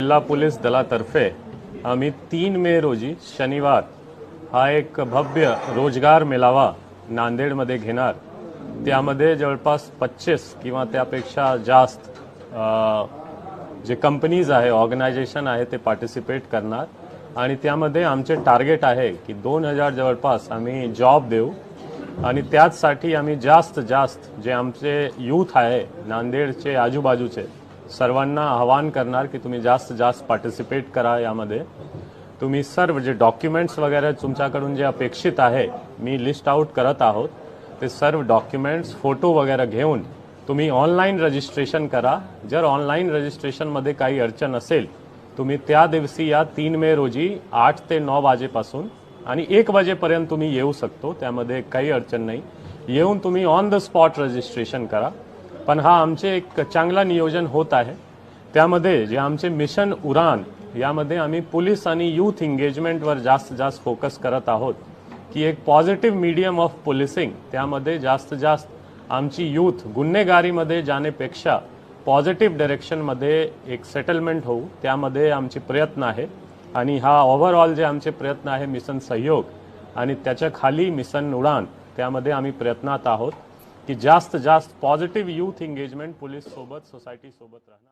जिल्हा पोलीस दलातर्फे आम्ही तीन मे रोजी शनिवार हा एक भव्य रोजगार मेळावा नांदेडमध्ये घेणार. त्यामध्ये जवळपास पच्चीस किंवा त्यापेक्षा जास्त जे कंपनीज आहे ऑर्गनायझेशन आहे ते पार्टिसिपेट करणार. आणि त्यामध्ये आमचे टार्गेट आहे की दोन हजार जवळपास आम्ही जॉब देऊ. आणि त्याचसाठी आम्ही जास्त जास्त जे आमचे यूथ आहे नांदेडचे आजूबाजूचे सर्वांना आवाहन करणार की तुम्ही जास्त जास्त पार्टिसिपेट करा यामध्ये. तुम्ही सर्व जे डॉक्युमेंट्स वगैरे तुमच्याकडून जे अपेक्षित आहे मी लिस्ट आउट करत आहोत. ते सर्व डॉक्युमेंट्स फोटो वगैरे घेऊन तुम्ही ऑनलाईन रजिस्ट्रेशन करा. जर ऑनलाईन रजिस्ट्रेशनमध्ये काही अडचण असेल तुम्ही त्या दिवशी या तीन मे रोजी आठ ते नऊ वाजेपासून आणि एक वाजेपर्यंत तुम्ही येऊ शकतो. त्यामध्ये काही अडचण नाही. येऊन तुम्ही ऑन द स्पॉट रजिस्ट्रेशन करा. पण हा आमचे एक चांगला नियोजन होत आहे. त्यामध्ये जे आमचे मिशन उरान यामध्ये आम्ही पोलीस आणि यूथ एंगेजमेंटवर जास्त जास्त फोकस करत आहोत. की एक पॉझिटिव्ह मीडियम ऑफ पोलिसिंग त्यामध्ये जास्त जास्त आमची यूथ गुन्हेगारीमध्ये जाण्यापेक्षा पॉझिटिव्ह डायरेक्शनमध्ये एक सेटलमेंट होऊ त्यामध्ये आमचे प्रयत्न आहे. आणि हा ओव्हरऑल जे आमचे प्रयत्न आहे मिशन सहयोग आणि त्याच्याखाली मिशन उडान त्यामध्ये आम्ही प्रयत्नात आहोत. की जास्त जास्त पॉझिटिव्ह यूथ एंगेजमेंट पोलीस सोबत सोसायटी सोबत राहणार.